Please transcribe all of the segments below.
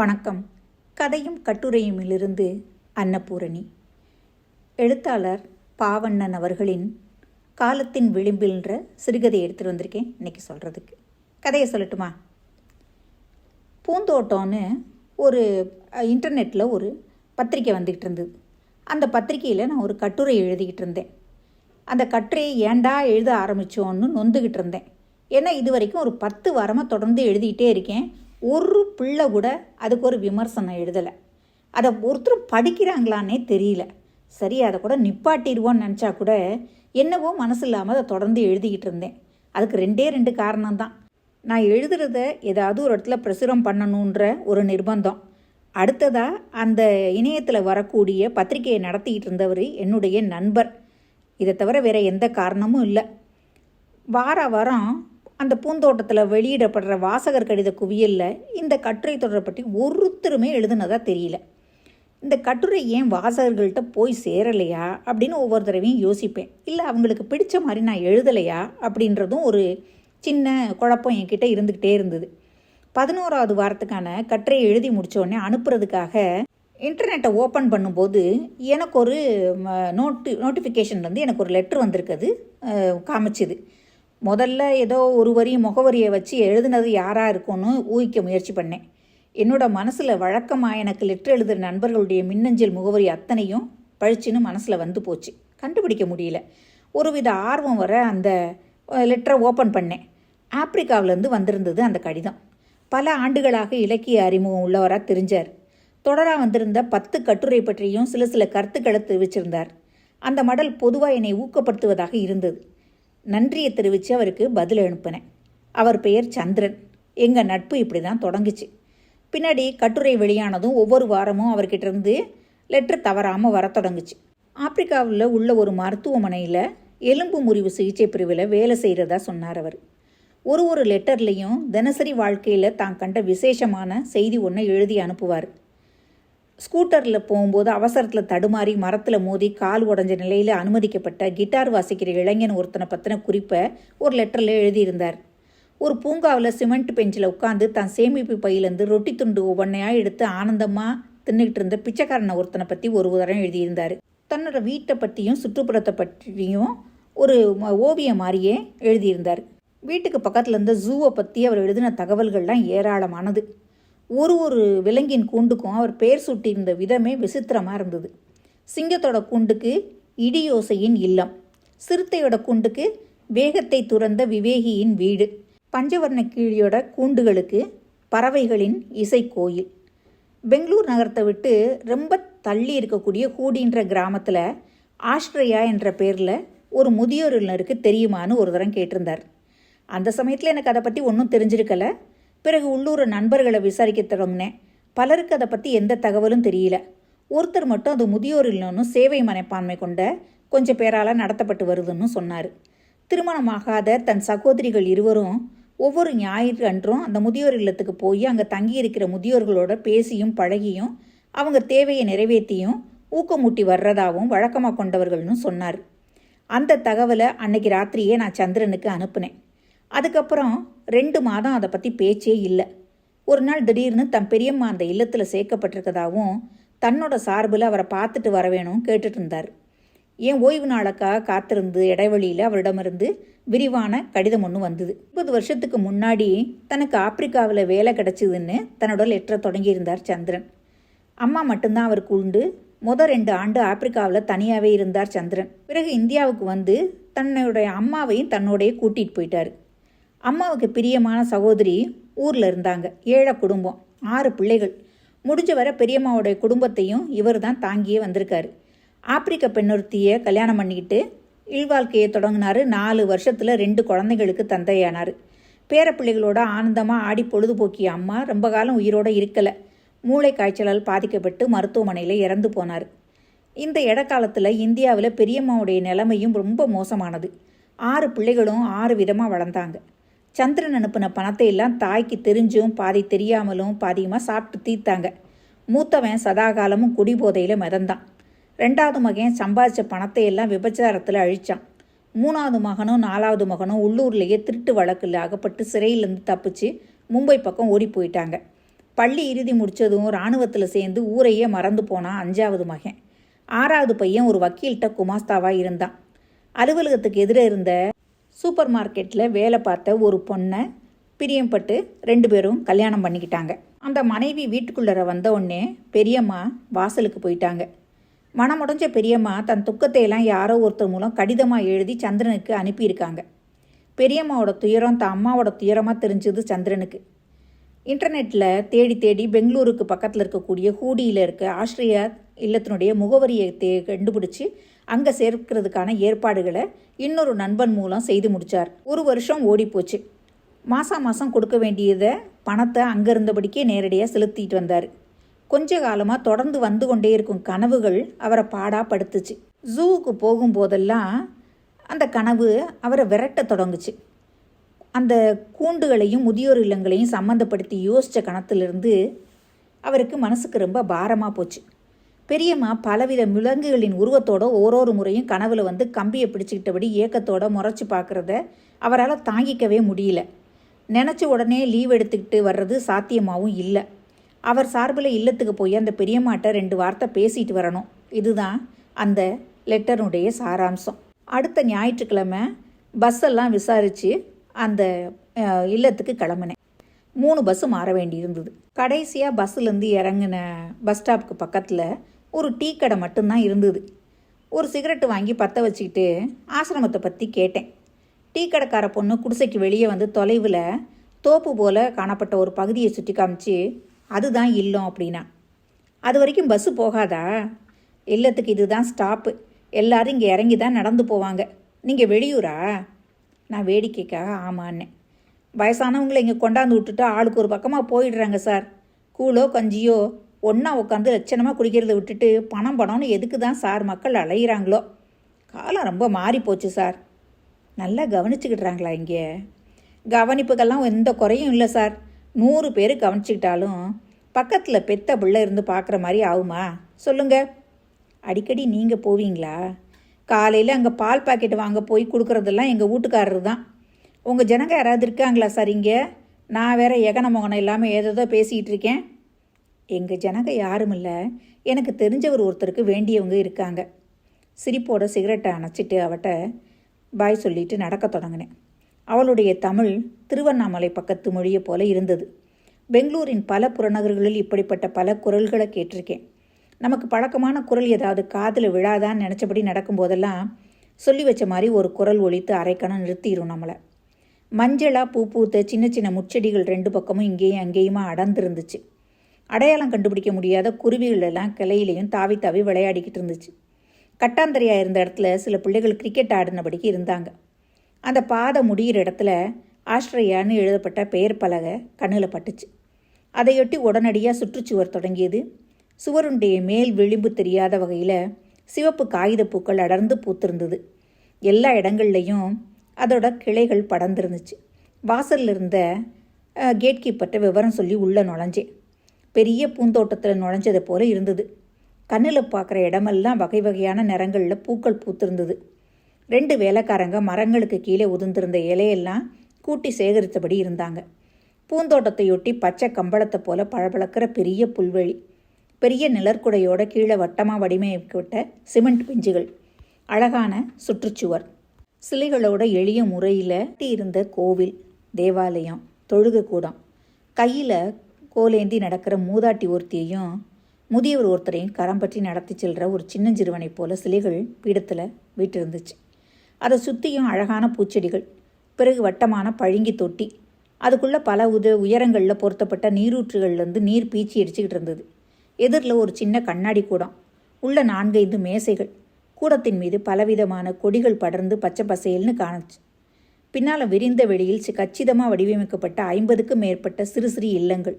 வணக்கம். கதையும் கட்டுரையுமிலிருந்து அன்னபூரணி. எழுத்தாளர் பாவண்ணன் அவர்களின் காலத்தின் விளிம்பில்ன்ற சிறுகதையை எடுத்துகிட்டு வந்திருக்கேன் இன்னைக்கு சொல்கிறதுக்கு கதையை சொல்லட்டுமா? பூந்தோட்டம்னு ஒரு இன்டர்நெட்டில் ஒரு பத்திரிக்கை வந்துக்கிட்டு இருந்தது. அந்த பத்திரிக்கையில் நான் ஒரு கட்டுரை எழுதிக்கிட்டு இருந்தேன். அந்த கட்டுரையை ஏண்டா எழுத ஆரம்பித்தோன்னு நொந்துக்கிட்டு இருந்தேன். ஏன்னா இது வரைக்கும் ஒரு பத்து வாரமாக தொடர்ந்து எழுதிக்கிட்டே இருக்கேன். ஒரு பிள்ளை கூட அதுக்கு ஒரு விமர்சனம் எழுதலை. அதை ஒருத்தரும் படிக்கிறாங்களான்னே தெரியல. சரி அதை கூட நிப்பாட்டிடுவோன்னு நினச்சா கூட என்னவோ மனசு இல்லாமல் அதை தொடர்ந்து எழுதிக்கிட்டு இருந்தேன். அதுக்கு ரெண்டே ரெண்டு காரணம்தான் நான் எழுதுறத ஏதாவது ஒரு இடத்துல பிரசுரம் பண்ணணுன்ற ஒரு நிர்பந்தம். அடுத்ததாக அந்த இணையத்தில் வரக்கூடிய பத்திரிகையை நடத்திக்கிட்டு இருந்தவர் என்னுடைய நண்பர். இதை தவிர வேறு எந்த காரணமும் இல்லை. வார வாரம் அந்த பூந்தோட்டத்தில் வெளியிடப்படுற வாசகர் கடித குவியலில் இந்த கட்டுரை தொடரை பற்றி ஒருத்தருமே எழுதுனதா தெரியல. இந்த கட்டுரை ஏன் வாசகர்கள்ட்ட போய் சேரலையா அப்படின்னு ஒவ்வொரு தடவையும் யோசிப்பேன். இல்லை அவங்களுக்கு பிடிச்ச மாதிரி நான் எழுதலையா அப்படின்றதும் ஒரு சின்ன குழப்பம் என்கிட்ட இருந்துக்கிட்டே இருந்தது. பதினோராவது வாரத்துக்கான கட்டுரையை எழுதி முடித்தோடனே அனுப்புறதுக்காக இன்டர்நெட்டை ஓப்பன் பண்ணும்போது எனக்கு ஒரு நோட்டு நோட்டிஃபிகேஷன் வந்து எனக்கு ஒரு லெட்ரு வந்திருக்குது காமிச்சுது. முதல்ல ஏதோ ஒரு வரி முகவரியை வச்சு எழுதுனது யாராக இருக்கும்னு ஊகிக்க முயற்சி பண்ணேன். என்னோட மனசில் வழக்கமாக எனக்கு லெட்டர் எழுதுகிற நண்பர்களுடைய மின்னஞ்சல் முகவரி அத்தனையும் பழிச்சுன்னு மனசில் வந்து போச்சு. கண்டுபிடிக்க முடியல. ஒருவித ஆர்வம் வர அந்த லெட்டரை ஓப்பன் பண்ணேன். ஆப்பிரிக்காவிலேருந்து வந்திருந்தது அந்த கடிதம். பல ஆண்டுகளாக இலக்கிய அறிமுகம் உள்ளவராக தெரிஞ்சார். தொடராக வந்திருந்த பத்து கட்டுரை பற்றியும் சில சில கருத்துக்களை தெரிவிச்சிருந்தார். அந்த மடல் பொதுவாக என்னை ஊக்கப்படுத்துவதாக இருந்தது. நன்றியை தெரிவித்து அவருக்கு பதில் அனுப்பினேன். அவர் பெயர் சந்திரன். எங்கள் நட்பு இப்படி தான் தொடங்குச்சு. பின்னாடி கட்டுரை வெளியானதும் ஒவ்வொரு வாரமும் அவர்கிட்ட இருந்து லெட்டர் தவறாமல் வர தொடங்குச்சு. ஆப்பிரிக்காவில் உள்ள ஒரு மருத்துவமனையில் எலும்பு முறிவு சிகிச்சை பிரிவில் வேலை செய்கிறதா சொன்னார் அவர். ஒரு ஒரு லெட்டர்லேயும் தினசரி வாழ்க்கையில் தான் கண்ட விசேஷமான செய்தி ஒன்றை எழுதி அனுப்புவார். ஸ்கூட்டரில் போகும்போது அவசரத்தில் தடுமாறி மரத்தில் மோதி கால் உடஞ்ச நிலையில் அனுமதிக்கப்பட்ட கிட்டார் வாசிக்கிற இளைஞன் ஒருத்தனை பற்றின குறிப்பை ஒரு லெட்டரில் எழுதியிருந்தார். ஒரு பூங்காவில் சிமெண்ட் பெஞ்சில் உட்காந்து தான் சேமிப்பு பையிலேருந்து ரொட்டி துண்டு ஒவ்வொன்றையாக எடுத்து ஆனந்தமாக தின்னுக்கிட்டு இருந்த பிச்சைக்காரனை ஒருத்தனை பற்றி ஒரு உதரம் எழுதியிருந்தார். தன்னோட வீட்டை பற்றியும் சுற்றுப்புறத்தை பற்றியும் ஒரு ஓவியம் மாதிரியே எழுதியிருந்தார். வீட்டுக்கு பக்கத்தில் இருந்த ஜூவை பற்றி அவர் எழுதின தகவல்கள்லாம் ஏராளமானது. ஒரு ஒரு விலங்கின் கூண்டுக்கும் அவர் பெயர் சூட்டியிருந்த விதமே விசித்திரமாக இருந்தது. சிங்கத்தோட கூண்டுக்கு இடியோசையின் இல்லம். சிறுத்தையோட கூண்டுக்கு வேகத்தை துறந்த விவேகியின் வீடு. பஞ்சவர்ண கீழியோட கூண்டுகளுக்கு பறவைகளின் இசை கோயில். பெங்களூர் நகரத்தை விட்டு ரொம்ப தள்ளி இருக்கக்கூடிய கூடின்ற கிராமத்தில் ஆஸ்ட்ரையா என்ற பேரில் ஒரு முதியோர் இல்லருக்கு தெரியுமான்னு ஒரு தரம் கேட்டிருந்தார். அந்த சமயத்தில் எனக்கு அதை பற்றி ஒன்றும் தெரிஞ்சிருக்கலை. பிறகு உள்ளூர் நண்பர்களை விசாரிக்க தொடங்கினேன் பலருக்கு அதை பற்றி எந்த தகவலும் தெரியல. ஒருத்தர் மட்டும் அது முதியோர் இல்லம்னு சேவை மனைப்பான்மை கொண்ட கொஞ்சம் பேரால் நடத்தப்பட்டு வருதுன்னு சொன்னார். திருமணமாகாத தன் சகோதரிகள் இருவரும் ஒவ்வொரு ஞாயிறு அன்றும் அந்த முதியோர் இல்லத்துக்கு போய் அங்கே தங்கியிருக்கிற முதியோர்களோட பேசியும் பழகியும் அவங்க தேவையை நிறைவேற்றியும் ஊக்கமூட்டி வர்றதாகவும் வழக்கமாக கொண்டவர்கள்னு சொன்னார். அந்த தகவலை அன்னைக்கு ராத்திரியே நான் சந்திரனுக்கு அனுப்புனேன். அதுக்கப்புறம் ரெண்டு மாதம் அதை பற்றி பேச்சே இல்லை. ஒரு நாள் திடீர்னு தன் பெரியம்மா அந்த இல்லத்தில் சேர்க்கப்பட்டிருக்கதாகவும் தன்னோட சார்பில் அவரை பார்த்துட்டு வர வேணும் கேட்டுட்டு இருந்தார். ஏன் ஓய்வு நாளுக்காக காத்திருந்து இடைவெளியில் அவரிடமிருந்து விரிவான கடிதம் ஒன்று வந்தது. முப்பது வருஷத்துக்கு முன்னாடி தனக்கு ஆப்பிரிக்காவில் வேலை கிடச்சிதுன்னு தன்னோட லெட்டரை தொடங்கியிருந்தார் சந்திரன். அம்மா மட்டும்தான் அவருக்கு உண்டு. முதல் ரெண்டு ஆண்டு ஆப்பிரிக்காவில் தனியாகவே இருந்தார் சந்திரன். பிறகு இந்தியாவுக்கு வந்து தன்னுடைய அம்மாவையும் தன்னோடைய கூட்டிகிட்டு போயிட்டார். அம்மாவுக்கு பிரியமான சகோதரி ஊரில் இருந்தாங்க. ஏழை குடும்பம் ஆறு பிள்ளைகள். முடிஞ்ச வர பெரியம்மாவுடைய குடும்பத்தையும் இவர் தான் தாங்கியே வந்திருக்காரு. ஆப்பிரிக்க பெண்ணொருத்தியை கல்யாணம் பண்ணிக்கிட்டு இல்வாழ்க்கையை தொடங்கினார். நாலு வருஷத்தில் ரெண்டு குழந்தைகளுக்கு தந்தையானார். பேரப்பிள்ளைகளோட ஆனந்தமாக ஆடி பொழுதுபோக்கிய அம்மா ரொம்ப காலம் உயிரோடு இருக்கலை. மூளை காய்ச்சலால் பாதிக்கப்பட்டு மருத்துவமனையில் இறந்து போனார். இந்த இடக்காலத்தில் இந்தியாவில் பெரியம்மாவுடைய நிலைமையும் ரொம்ப மோசமானது. ஆறு பிள்ளைகளும் ஆறு விதமாக வளர்ந்தாங்க. சந்திரன் அனுப்பின பணத்தை எல்லாம் தாய்க்கு தெரிஞ்சும் பாதி தெரியாமலும் பாதியமாக சாப்பிட்டு தீர்த்தாங்க. மூத்தவன் சதாகாலமும் குடிபோதையில் மிதந்தான். ரெண்டாவது மகன் சம்பாதிச்ச பணத்தை எல்லாம் விபச்சாரத்தில் அழிச்சான். மூணாவது மகனும் நாலாவது மகனும் உள்ளூர்லேயே திருட்டு வழக்கில் அகப்பட்டு சிறையிலேருந்து தப்பிச்சு மும்பை பக்கம் ஓடி போயிட்டாங்க. பள்ளி இறுதி முடித்ததும் இராணுவத்தில் சேர்ந்து ஊரையே மறந்து போனான் அஞ்சாவது மகன். ஆறாவது பையன் ஒரு வக்கீல்கிட்ட குமாஸ்தாவாக இருந்தான். அலுவலகத்துக்கு எதிரே இருந்த சூப்பர் மார்க்கெட்டில் வேலை பார்த்த ஒரு பொண்ணை பிரியம்பட்டு ரெண்டு பேரும் கல்யாணம் பண்ணிக்கிட்டாங்க. அந்த மனைவி வீட்டுக்குள்ளே வந்த உடனே பெரியம்மா வாசலுக்கு போயிட்டாங்க. மனமுடைஞ்ச பெரியம்மா தன் துக்கத்தையெல்லாம் யாரோ ஒருத்தர் மூலம் கடிதமாக எழுதி சந்திரனுக்கு அனுப்பியிருக்காங்க. பெரியம்மாவோட துயரம் தன் அம்மாவோட துயரமாக தெரிஞ்சது சந்திரனுக்கு. இன்டர்நெட்டில் தேடி தேடி பெங்களூருக்கு பக்கத்தில் இருக்கக்கூடிய ஹூடியில் இருக்க ஆஸ்திரியா இல்லத்தினுடைய முகவரியை தே கண்டுபிடிச்சி அங்கே சேர்க்கிறதுக்கான ஏற்பாடுகளை இன்னொரு நண்பன் மூலம் செய்து முடித்தார் ஒரு வருஷம் ஓடிப்போச்சு. மாதம் மாதம் கொடுக்க வேண்டியதை பணத்தை அங்கே இருந்தபடிக்கே நேரடியாக செலுத்திட்டு வந்தார். கொஞ்ச காலமாக தொடர்ந்து வந்து கொண்டே இருக்கும் கனவுகள் அவரை பாடாக படுத்துச்சு. ஜூவுக்கு போகும்போதெல்லாம் அந்த கனவு அவரை விரட்ட தொடங்குச்சு. அந்த கூண்டுகளையும் முதியோர் இல்லங்களையும் சம்மந்தப்படுத்தி யோசித்த கணத்திலிருந்து அவருக்கு மனசுக்கு ரொம்ப பாரமாக போச்சு. பெரியம்மா பலவித விலங்குகளின் உருவத்தோட ஓரொரு முறையும் கனவுல வந்து கம்பியை பிடிச்சிக்கிட்டபடி ஏக்கத்தோட முறைச்சி பார்க்குறத அவரால் தாங்கிக்கவே முடியல. நினச்ச உடனே லீவ் எடுத்துக்கிட்டு வர்றது சாத்தியமாகவும் இல்லை. அவர் சார்பில் இல்லத்துக்கு போய் அந்த பெரியம்மாட்ட ரெண்டு வார்த்தை பேசிட்டு வரணும். இதுதான் அந்த லெட்டருடைய சாராம்சம். அடுத்த ஞாயிற்றுக்கிழமை பஸ்ஸெல்லாம் விசாரித்து அந்த இல்லத்துக்கு கிளம்புனேன். மூணு பஸ்ஸு மாற வேண்டியிருந்தது. கடைசியாக பஸ்ஸுலேருந்து இறங்கின பஸ் ஸ்டாப்புக்கு பக்கத்தில் ஒரு டீ கடை மட்டும்தான் இருந்தது. ஒரு சிகரெட்டு வாங்கி பற்ற வச்சுக்கிட்டு ஆசிரமத்தை பற்றி கேட்டேன். டீ கடைக்கார பொண்ணு குடிசைக்கு வெளியே வந்து தொலைவில் தோப்பு போல் காணப்பட்ட ஒரு பகுதியை சுற்றி காமிச்சு அதுதான் இல்லம் அப்படின்னா. அது வரைக்கும் பஸ்ஸு போகாதா? இல்லத்துக்கு இதுதான் ஸ்டாப்பு எல்லாரும் இங்கே இறங்கி தான் நடந்து போவாங்க. நீங்கள் வெளியூரா? நான் வேடிக்கைக்காக ஆமான்னேன். வயசானவங்களை இங்கே கொண்டாந்து விட்டுட்டு ஆளுக்கு ஒரு பக்கமாக போயிடுறாங்க சார். கூழோ கஞ்சியோ ஒன்றா உட்காந்து லட்சணமாக குடிக்கிறத விட்டுட்டு பணம் பணம்னு எதுக்கு தான் சார் மக்கள் அலையிறாங்களோ? காலம் ரொம்ப மாறி போச்சு சார். நல்லா கவனிச்சுக்கிட்டுறாங்களா இங்கே? கவனிப்புக்கெல்லாம் எந்த குறையும் இல்லை சார். நூறு பேர் கவனிச்சுக்கிட்டாலும் பக்கத்தில் பெத்த பிள்ளை இருந்து பார்க்குற மாதிரி ஆகுமா? சொல்லுங்கள் அடிக்கடி நீங்கள் போவீங்களா? காலையில் அங்கே பால் பாக்கெட் வாங்க போய் கொடுக்குறதெல்லாம் எங்கள் வீட்டுக்காரரு தான். உங்கள் ஜனங்க யாராவது இருக்காங்களா சார் இங்கே? நான் வேற எகன மோகனம் இல்லாமல் ஏதோ பேசிகிட்டு இருக்கேன். எங்கள் ஜனங்க யாரும் இல்லை. எனக்கு தெரிஞ்சவர் ஒருத்தருக்கு வேண்டியவங்க இருக்காங்க. சிரிப்போட சிகரெட்டை அணைச்சிட்டு அவட்ட பாய் சொல்லிட்டு நடக்க தொடங்கினேன். அவளுடைய தமிழ் திருவண்ணாமலை பக்கத்து மொழியை போல இருந்தது. பெங்களூரின் பல புறநகர்களில் இப்படிப்பட்ட பல குரல்களை கேட்டிருக்கேன். நமக்கு பழக்கமான குரல் ஏதாவது காதில் விழாதான்னு நினச்சபடி நடக்கும்போதெல்லாம் சொல்லி வச்ச மாதிரி ஒரு குரல் ஒழித்து அரைக்கணும் நிறுத்திடும் நம்மளை. மஞ்சளாக பூ பூத்த சின்ன சின்ன முச்செடிகள் ரெண்டு பக்கமும் இங்கேயும் அங்கேயுமா அடர்ந்துருந்துச்சு. அடையாளம் கண்டுபிடிக்க முடியாத குருவிகள் எல்லாம் கிளையிலையும் தாவி தாவி விளையாடிக்கிட்டு இருந்துச்சு. கட்டாந்தரையாக இருந்த இடத்துல சில பிள்ளைகள் கிரிக்கெட் ஆடினபடிக்கு இருந்தாங்க. அந்த பாதை முடிகிற இடத்துல ஆஸ்திரேலியான்னு எழுதப்பட்ட பெயர் பலகை கண்ணில் பட்டுச்சு. அதையொட்டி உடனடியாக சுற்றுச்சுவர் தொடங்கியது சுவருண்டைய மேல் விளிம்பு தெரியாத வகையில் சிவப்பு காகித பூக்கள் அடர்ந்து பூத்திருந்தது. எல்லா இடங்கள்லையும் அதோட கிளைகள் படர்ந்திருந்துச்சு. வாசல்ல இருந்த கேட் கீப்பர்கிட்ட விவரம் சொல்லி உள்ளே நுழைஞ்சேன். பெரிய பூந்தோட்டத்தில் நுழைஞ்சதை போல இருந்தது. கண்ணில் பார்க்குற இடமெல்லாம் வகை வகையான நிறங்களில் பூக்கள் பூத்திருந்தது. ரெண்டு வேலைக்காரங்க மரங்களுக்கு கீழே உதிர்ந்திருந்த இலையெல்லாம் கூட்டி சேகரித்தபடி இருந்தாங்க. பூந்தோட்டத்தையொட்டி பச்சை கம்பளத்தை போல பளபளக்கிற பெரிய புல்வெளி. பெரிய நிழற்குடையோட கீழே வட்டமாக வடிவமைக்கப்பட்ட சிமெண்ட் பெஞ்சுகள் அழகான சுற்றுச்சுவர். சிலைகளோட எளிய முறையில் இருந்த கோவில் தேவாலயம் தொழுகை கூடம். கையில் கோலேந்தி நடக்கிற மூதாட்டி ஒருத்தியையும் முதியவர் ஒருத்தரையும் கரம் பற்றி நடத்தி செல்கிற ஒரு சின்னஞ்சிறுவனைப் போல சிலைகள் பீடத்தில் வீட்டிருந்துச்சு அதை சுற்றியும் அழகான பூச்செடிகள் பிறகு வட்டமான பழுங்கி தொட்டி. அதுக்குள்ளே பல உத உயரங்களில் பொருத்தப்பட்ட நீரூற்றுகள்லேருந்து நீர் பீச்சி அடிச்சுக்கிட்டு இருந்தது. எதிரில் ஒரு சின்ன கண்ணாடி கூடம். உள்ள நான்கைந்து மேசைகள். கூடத்தின் மீது பலவிதமான கொடிகள் படர்ந்து பச்சை பசேல்னு காணுச்சு. பின்னால் விரிந்த வெளியில் கச்சிதமாக வடிவமைக்கப்பட்ட ஐம்பதுக்கும் மேற்பட்ட சிறு சிறு இல்லங்கள்.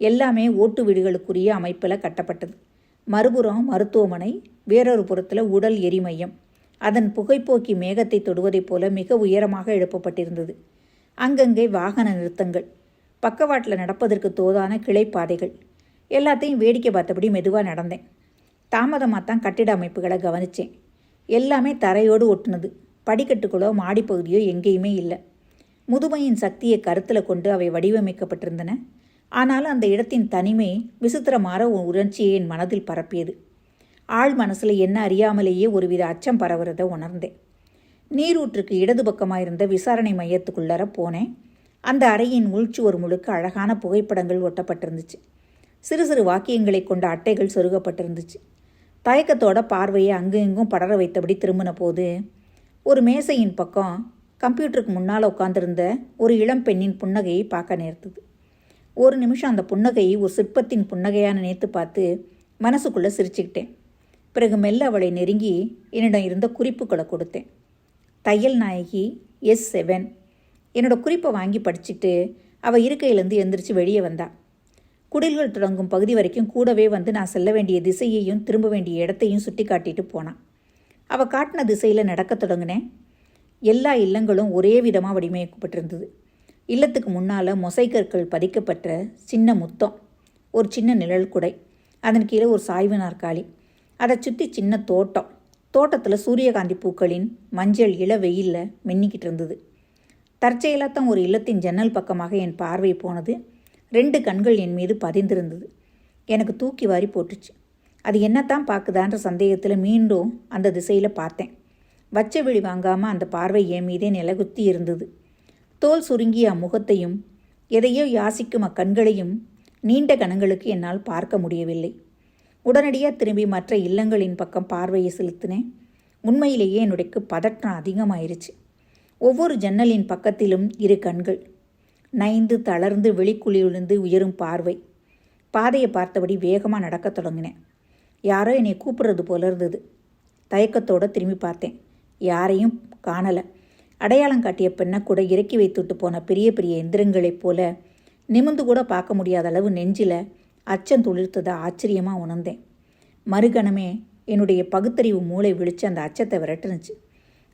எல்லாமே ஓட்டு வீடுகளுக்குரிய அமைப்பில் கட்டப்பட்டது. மறுபுறம் மருத்துவமனை வேறொரு புறத்தில் உடல் எரிமையம். அதன் புகைப்போக்கி மேகத்தை தொடுவதைப் போல மிக உயரமாக எழுப்பப்பட்டிருந்தது. அங்கங்கே வாகன நிறுத்தங்கள். பக்கவாட்டில் நடப்பதற்கு தோதான கிளைப்பாதைகள். எல்லாத்தையும் வேடிக்கை பார்த்தபடி மெதுவாக நடந்தேன். தாமதமாக தான் கட்டிட அமைப்புகளை கவனித்தேன் எல்லாமே தரையோடு ஒட்டுனது. படிக்கட்டுகளோ மாடிப்பகுதியோ எங்கேயுமே இல்லை. முதுமையின் சக்தியை கருத்தில் கொண்டு அவை வடிவமைக்கப்பட்டிருந்தன. ஆனாலும் அந்த இடத்தின் தனிமை விசித்திரமான ஒரு உணர்ச்சியை என் மனதில் பரப்பியது. ஆழ் மனசில் என்ன அறியாமலேயே ஒருவித அச்சம் பரவுறதை உணர்ந்தேன். நீரூற்றுக்கு இடது பக்கமாக இருந்த விசாரணை மையத்துக்குள்ளார போனேன். அந்த அறையின் உள்ச்சுவர் முழுக்க அழகான புகைப்படங்கள் ஒட்டப்பட்டிருந்துச்சு. சிறு சிறு வாக்கியங்களை கொண்ட அட்டைகள் சொருகப்பட்டிருந்துச்சு. தயக்கத்தோட பார்வையை அங்கும் இங்கும் படர வைத்தபடி திரும்பின போது ஒரு மேசையின் பக்கம் கம்ப்யூட்டருக்கு முன்னால் உட்கார்ந்திருந்த ஒரு இளம் பெண்ணின் புன்னகையை பார்க்க நேர்த்தது ஒரு நிமிஷம் அந்த புன்னகையை ஒரு சிற்பத்தின் புன்னகையான நினைத்து பார்த்து மனசுக்குள்ளே சிரிச்சுக்கிட்டேன். பிறகு மெல்ல அவளை நெருங்கி என்னிடம் இருந்த குறிப்புகளை கொடுத்தேன். தையல் நாயகி எஸ் செவன். என்னோட குறிப்பை வாங்கி படிச்சுட்டு அவள் இருக்கையிலேருந்து எந்திரிச்சு வெளியே வந்தாள் குடில்கள் தொடங்கும் பகுதி வரைக்கும் கூடவே வந்து நான் செல்ல வேண்டிய திசையையும் திரும்ப வேண்டிய இடத்தையும் சுட்டி காட்டிட்டு போனான். அவள் காட்டின திசையில் நடக்க தொடங்கினேன். எல்லா இல்லங்களும் ஒரே விதமாக வடிவமைக்கப்பட்டிருந்தது. இல்லத்துக்கு முன்னால் மொசைக்கற்கள் பதிக்கப்பட்ட சின்ன முத்தம் ஒரு சின்ன நிழல் குடை அதன் கீழே ஒரு சாய்வு நாற்காலி அதை சுற்றி சின்ன தோட்டம். தோட்டத்தில் சூரியகாந்தி பூக்களின் மஞ்சள் இள வெயிலில் மின்னிக்கிட்டு இருந்தது. தற்செயலாக தான் ஒரு இல்லத்தின் ஜன்னல் பக்கமாக என் பார்வை போனது. ரெண்டு கண்கள் என் மீது பதிந்திருந்தது. எனக்கு தூக்கி வாரி போட்டுச்சு. அது என்னத்தான் பார்க்குதான்ற சந்தேகத்தில் மீண்டும் அந்த திசையில் பார்த்தேன். வச்ச விழி வாங்காமல் அந்த பார்வை என் மீதே நிலகுத்தி இருந்தது. தோல் சுருங்கிய அம்முகத்தையும் எதையோ யாசிக்கும் அக்கண்களையும் நீண்ட கணங்களுக்கு என்னால் பார்க்க முடியவில்லை. உடனடியாக திரும்பி மற்ற இல்லங்களின் பக்கம் பார்வையை செலுத்தினேன். உண்மையிலேயே என்னுடைய பதற்றம் அதிகமாயிருச்சு. ஒவ்வொரு ஜன்னலின் பக்கத்திலும் இரு கண்கள் நைந்து தளர்ந்து வெளிக்குழியிலிருந்து உயரும் பார்வை. பாதையை பார்த்தபடி வேகமாக நடக்கத் தொடங்கினேன். யாரோ என்னை கூப்பிடுறது போல இருந்தது. தயக்கத்தோடு திரும்பி பார்த்தேன். யாரையும் காணலை. அடையாளம் காட்டிய பெண்ணை கூட இறக்கி வைத்துட்டு போன பெரிய பெரிய எந்திரங்களைப் போல நிமிந்து கூட பார்க்க முடியாத அளவு நெஞ்சில் அச்சம் துளிர்த்ததை ஆச்சரியமாக உணர்ந்தேன். மறுகணமே என்னுடைய பகுத்தறிவு மூளை விழித்து அந்த அச்சத்தை விரட்டுனுச்சு.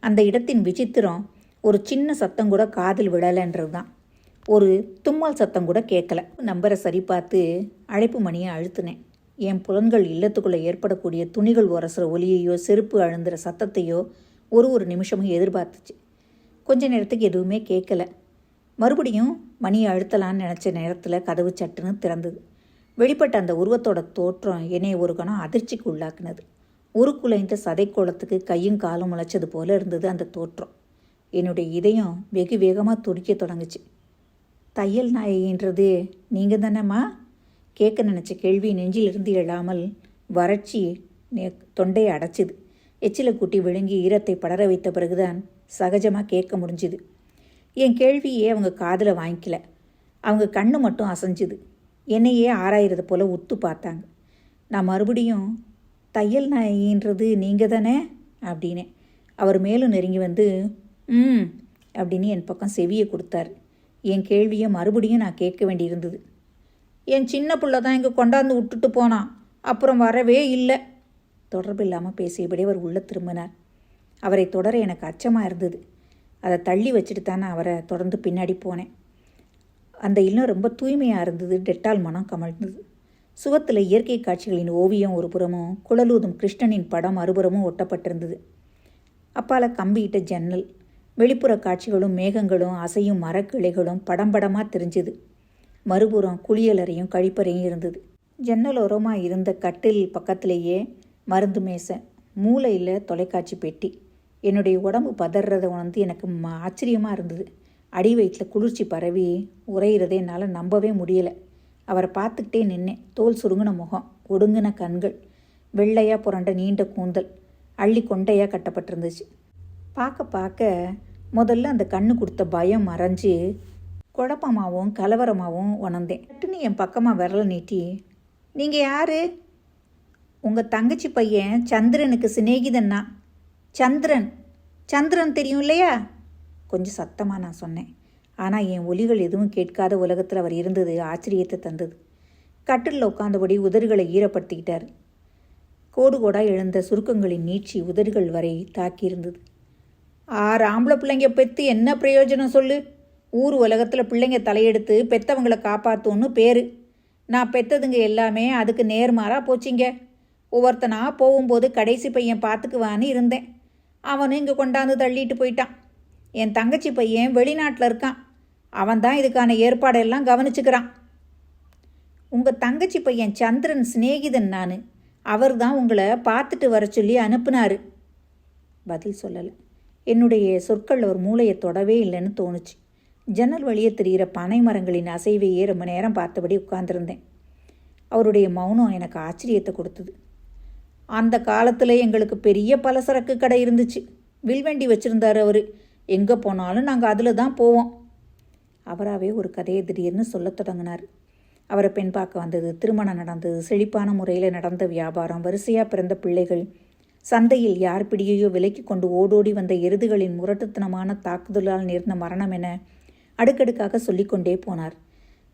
அந்த இடத்தின் விசித்திரம் ஒரு சின்ன சத்தம் கூட காதில் விழலைன்றது தான் ஒரு தும்மல் சத்தம் கூட கேட்கல. நம்பரை சரி பார்த்து அழைப்பு மணியை அழுத்தினேன். என் புலன்கள் இல்லத்துக்குள்ளே ஏற்படக்கூடிய துணிகள் உரசுற ஒலியையோ செருப்பு அழுந்துற சத்தத்தையோ ஒரு ஒரு நிமிஷமும் எதிர்பார்த்துச்சு. கொஞ்ச நேரத்துக்கு எதுவுமே கேட்கல. மறுபடியும் மணியை அழுத்தலான்னு நினச்ச நேரத்தில் கதவு சட்டுன்னு திறந்தது. வெளிப்பட்ட அந்த உருவத்தோட தோற்றம் என்னை ஒரு கணம் அதிர்ச்சிக்கு உள்ளாக்குனது. ஒரு குலைந்த சதை கோலத்துக்கு கையும் காலும் முளைச்சது போல இருந்தது அந்த தோற்றம். என்னுடைய இதயம் வெகு வேகமாக துடிக்க தொடங்குச்சு. தையல் நாயகின்றது நீங்கள் தானேம்மா? கேட்க நினச்ச கேள்வி நெஞ்சிலிருந்து எழாமல் வறட்சி தொண்டையை அடைச்சிது. எச்சில கூட்டி விழுங்கி ஈரத்தை படர வைத்த பிறகுதான் சகஜமாக கேட்க முடிஞ்சுது. என் கேள்வியே அவங்க காதில் வாங்கிக்கல. அவங்க கண்ணு மட்டும் அசைஞ்சுது. என்னையே ஆராயிறது போல் உத்து பார்த்தாங்க. நான் மறுபடியும் தையல் நாயின்றது நீங்கள் தானே? அப்படின்னு அவர் மேலும் நெருங்கி வந்து ம் அப்படின்னு என் பக்கம் செவியை கொடுத்தாரு. என் கேள்வியை மறுபடியும் நான் கேட்க வேண்டியிருந்தது. என் சின்ன புள்ள தான் இங்கே கொண்டாந்து விட்டுட்டு போனான் அப்புறம் வரவே இல்லை. தொடர்பு இல்லாமல் பேசியபடி அவர் உள்ளே திரும்பினார். அவரை தொடர எனக்கு அச்சமாக இருந்தது. அதை தள்ளி வச்சுட்டு தான் நான் அவரை தொடர்ந்து பின்னாடி போனேன். அந்த இல்லம் ரொம்ப தூய்மையாக இருந்தது. டெட்டால் மனம் கமழ்ந்தது. சுவத்தில் இயற்கை காட்சிகளின் ஓவியம் ஒரு புறமும் குழலூதும் கிருஷ்ணனின் படம் மறுபுறமும் ஒட்டப்பட்டிருந்தது. அப்பால கம்பியிட்ட ஜன்னல் வெளிப்புற காட்சிகளும் மேகங்களும் அசையும் மரக்கிளைகளும் படம் படமாக தெரிஞ்சுது. மறுபுறம் குளியலறையும் கழிப்பறையும் இருந்தது. ஜன்னலோரமாக இருந்த கட்டில் பக்கத்திலேயே மருந்து மேசை மூலையில் தொலைக்காட்சி பெட்டி. என்னுடைய உடம்பு பதறதை உணர்ந்து எனக்கு ஆச்சரியமாக இருந்தது. அடி வயிற்றில் குளிர்ச்சி பரவி உறையிறதை என்னால் நம்பவே முடியலை. அவரை பார்த்துக்கிட்டே நின்னேன். தோல் சுருங்கின முகம் ஒடுங்கின கண்கள் வெள்ளையாக புரண்ட நீண்ட கூந்தல் அள்ளி கொண்டையாக கட்டப்பட்டிருந்துச்சு. பார்க்க பார்க்க முதல்ல அந்த கண்ணு கொடுத்த பயம் மறைஞ்சு குழப்பமாகவும் கலவரமாகவும் உணர்ந்தேன். டக்குன்னு என் பக்கமாக விரல நீட்டி நீங்கள் யார்? உங்கள் தங்கச்சி பையன் சந்திரனுக்கு சிநேகிதன்னா. சந்திரன் சந்திரன் தெரியும் இல்லையா? கொஞ்சம் சத்தமாக நான் சொன்னேன். ஆனால் என் ஒலிகள் எதுவும் கேட்காத உலகத்தில் அவர் இருந்தது ஆச்சரியத்தை தந்தது. கட்டிலில் உட்காந்தபடி உதடுகளை ஈரப்படுத்திக்கிட்டார். கோடு கோடாக எழுந்த சுருக்கங்களின் நீட்சி உதடுகள் வரை தாக்கியிருந்தது. ஆறு ஆம்பளை பிள்ளைங்க பெற்று என்ன பிரயோஜனம் சொல்லு? ஊர் உலகத்தில் பிள்ளைங்க தலையெடுத்து பெத்தவங்களை காப்பாற்றும்னு பேர். நான் பெத்ததுங்க எல்லாமே அதுக்கு நேர்மாறாக போச்சிங்க. ஒவ்வொருத்தனா போகும்போது கடைசி பையன் பார்த்துக்குவான்னு இருந்தேன். அவனும் இங்கே கொண்டாந்து தள்ளிட்டு போயிட்டான். என் தங்கச்சி பையன் வெளிநாட்டில் இருக்கான். அவன் தான் இதுக்கான ஏற்பாடெல்லாம் கவனிச்சுக்கிறான். உங்கள் தங்கச்சி பையன் சந்திரன் சிநேகிதன் நான். அவர் தான் உங்களை பார்த்துட்டு வர சொல்லி அனுப்புனாரு. பதில் சொல்லலை. என்னுடைய சொற்கள் அவர் மூளையை தொடவே இல்லைன்னு தோணுச்சு. ஜன்னல் வழியே தெரிகிற பனை மரங்களின் அசைவையே ரொம்ப நேரம் பார்த்தபடி உட்கார்ந்துருந்தேன். அவருடைய மௌனம் எனக்கு ஆச்சரியத்தை கொடுத்தது. அந்த காலத்தில் எங்களுக்கு பெரிய பலசரக்கு கடை இருந்துச்சு. வில்வண்டி வச்சுருந்தார் அவர். எங்கே போனாலும் நாங்கள் அதில் தான் போவோம். அவராகவே ஒரு கதையை திடீர்னு சொல்லத் தொடங்கினார். அவரை பெண் பார்க்க வந்தது திருமணம் நடந்தது செழிப்பான முறையில் நடந்த வியாபாரம் வரிசையாக பிறந்த பிள்ளைகள் சந்தையில் யார் பிடியையோ விலக்கி கொண்டு ஓடோடி வந்த எருதுகளின் முரட்டுத்தனமான தாக்குதலால் நேர்ந்த மரணம் என அடுக்கடுக்காக சொல்லிக்கொண்டே போனார்.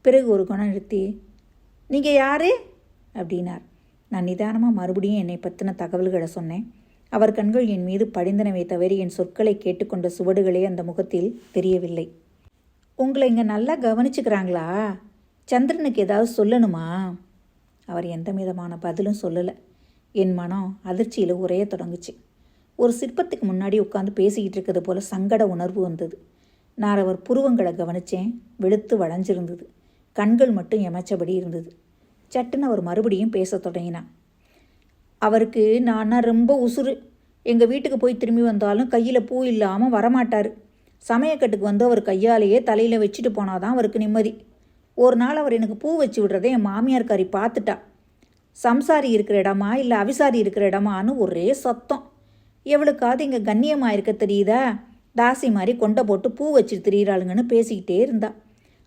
பிறகு ஒரு குணம் நிறுத்தி நீங்கள் யாரு? அப்படின்னார். நான் நிதானமாக மறுபடியும் என்னை பற்றின தகவல்களை சொன்னேன். அவர் கண்கள் என் மீது படிந்தனவே தவிர என் சொற்களை கேட்டுக்கொண்ட சுவடுகளே அந்த முகத்தில் தெரியவில்லை. உங்களை இங்கே நல்லா கவனிச்சுக்கிறாங்களா? சந்திரனுக்கு ஏதாவது சொல்லணுமா? அவர் எந்த விதமான பதிலும் சொல்லலை. என் மனம் அதிர்ச்சியில் உரைய தொடங்குச்சு. ஒரு சிற்பத்துக்கு முன்னாடி உட்காந்து பேசிக்கிட்டு இருக்கிறது போல சங்கட உணர்வு வந்தது. நான் அவர் புருவங்களை கவனித்தேன் வெளுத்து வளைஞ்சிருந்தது. கண்கள் மட்டும் எமைச்சபடி இருந்தது. சட்டுன்னு அவர் மறுபடியும் பேசத் தொடங்கினான். அவருக்கு நான்னா ரொம்ப உசுறு. எங்கள் வீட்டுக்கு போய் திரும்பி வந்தாலும் கையில் பூ இல்லாமல் வரமாட்டார். சமயக்கட்டுக்கு வந்து அவர் கையாலேயே தலையில் வச்சுட்டு போனாதான் அவருக்கு நிம்மதி. ஒரு நாள் அவர் எனக்கு பூ வச்சு விடுறதே என் மாமியார்காரி பார்த்துட்டா. சம்சாரி இருக்கிற இடமா இல்லை அவிசாரி இருக்கிற இடமான்னு ஒரே சத்தம். எவளுக்காவது இங்கே கண்ணியமாக இருக்க தெரியுதா? தாசி மாதிரி கொண்டை போட்டு பூ வச்சுட்டு திரியிறாளுங்கன்னு பேசிக்கிட்டே இருந்தா.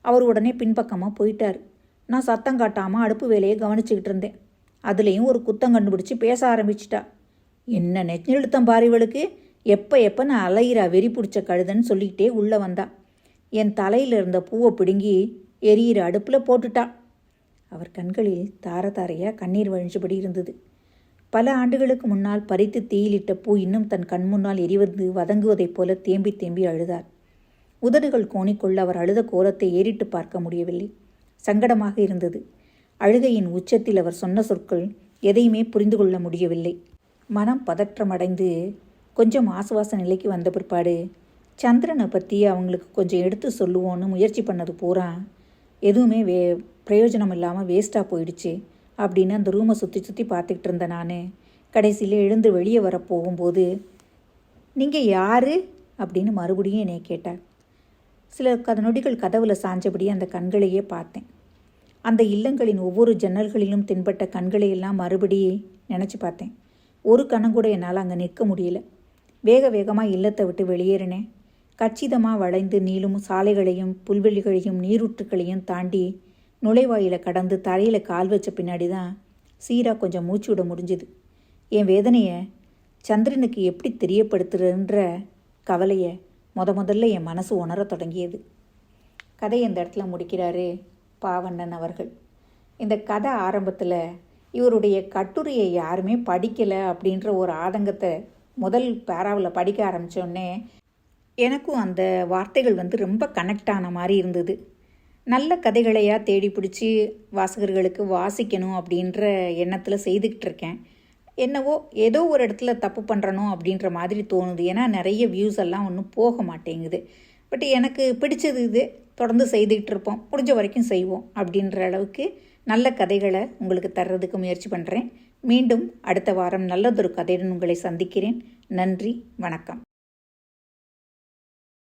அவர் உடனே பின்பக்கமாக போயிட்டார். நான் சத்தம் காட்டாமல் அடுப்பு வேலையை கவனிச்சுக்கிட்டு இருந்தேன். அதுலேயும் ஒரு குத்தம் கண்டுபிடிச்சி பேச ஆரம்பிச்சிட்டா. என்ன நெஞ்செழுத்தம் பாரிவளுக்கு எப்போ எப்போ நான் அலையிறா வெறி பிடிச்ச கழுதன்னு சொல்லிக்கிட்டே உள்ளே வந்தா. என் தலையில் இருந்த பூவை பிடுங்கி எரியிற அடுப்பில் போட்டுட்டா. அவர் கண்களில் தார தாரையாக கண்ணீர் வழிஞ்சபடி இருந்தது. பல ஆண்டுகளுக்கு முன்னால் பறித்து தீயிலிட்ட பூ இன்னும் தன் கண் முன்னால் எரிவது வதங்குவதைப் போல தேம்பி தேம்பி அழுதார். உதடுகள் கோணிக்கொள்ள அவர் அழுத கோலத்தை ஏறிட்டு பார்க்க முடியவில்லை. சங்கடமாக இருந்தது. அழுகையின் உச்சத்தில் அவர் சொன்ன சொற்கள் எதையுமே புரிந்து கொள்ள முடியவில்லை. மனம் பதற்றமடைந்து கொஞ்சம் ஆசுவாச நிலைக்கு வந்த பிற்பாடு சந்திரனை பற்றி அவங்களுக்கு கொஞ்சம் எடுத்து சொல்லுவோன்னு முயற்சி பண்ணது பூரா எதுவுமே வே பிரயோஜனம் இல்லாமல் வேஸ்ட்டாக போயிடுச்சு அப்படின்னு அந்த ரூமை சுற்றி சுற்றி பார்த்துக்கிட்டு இருந்தேன் நான். கடைசியில் எழுந்து வெளியே வர போகும்போது நீங்கள் யார்? அப்படின்னு மறுபடியும் என்னை கேட்டார். சில கத நொடிகள் கதவில் சாஞ்சபடி அந்த கண்களையே பார்த்தேன். அந்த இல்லங்களின் ஒவ்வொரு ஜன்னல்களிலும் தென்பட்ட கண்களையெல்லாம் மறுபடி நினச்சி பார்த்தேன். ஒரு கணம் கூட என்னால் அங்கே நிற்க முடியல. வேக வேகமாக இல்லத்தை விட்டு வெளியேறினேன். கச்சிதமாக வளைந்து நீளும் சாலைகளையும் புல்வெளிகளையும் நீரூற்றுக்களையும் தாண்டி நுழைவாயில கடந்து தரையில் கால் வச்ச பின்னாடி தான் சீராக கொஞ்சம் மூச்சு விட முடிஞ்சுது. என் வேதனையை சந்திரனுக்கு எப்படி தெரியப்படுத்துறன்ற கவலையை முத முதல்ல என் மனசு உணரத் தொடங்கியது. கதை இந்த இடத்துல முடிக்கிறாரு பாவண்ணன் அவர்கள். இந்த கதை ஆரம்பத்தில் இவருடைய கட்டுரையை யாருமே படிக்கலை அப்படின்ற ஒரு ஆதங்கத்தை முதல் பேராவில் படிக்க ஆரம்பித்தோடனே எனக்கும் அந்த வார்த்தைகள் வந்து ரொம்ப கனெக்ட் ஆன மாதிரி இருந்தது. நல்ல கதைகளையாக தேடி பிடிச்சி வாசகர்களுக்கு வாசிக்கணும் அப்படின்ற எண்ணத்தில் செய்துக்கிட்டு இருக்கேன். என்னவோ ஏதோ ஒரு இடத்துல தப்பு பண்ணுறனோ அப்படின்ற மாதிரி தோணுது. ஏன்னா நிறைய வியூஸ் எல்லாம் ஒன்றும் போக மாட்டேங்குது. பட் எனக்கு பிடிச்சது இது. தொடர்ந்து செய்துக்கிட்டு இருப்போம். முடிஞ்ச வரைக்கும் செய்வோம் அப்படின்ற அளவுக்கு நல்ல கதைகளை உங்களுக்கு தர்றதுக்கு முயற்சி பண்ணுறேன் மீண்டும் அடுத்த வாரம் நல்லதொரு கதையுடன் உங்களை சந்திக்கிறேன். நன்றி. வணக்கம்.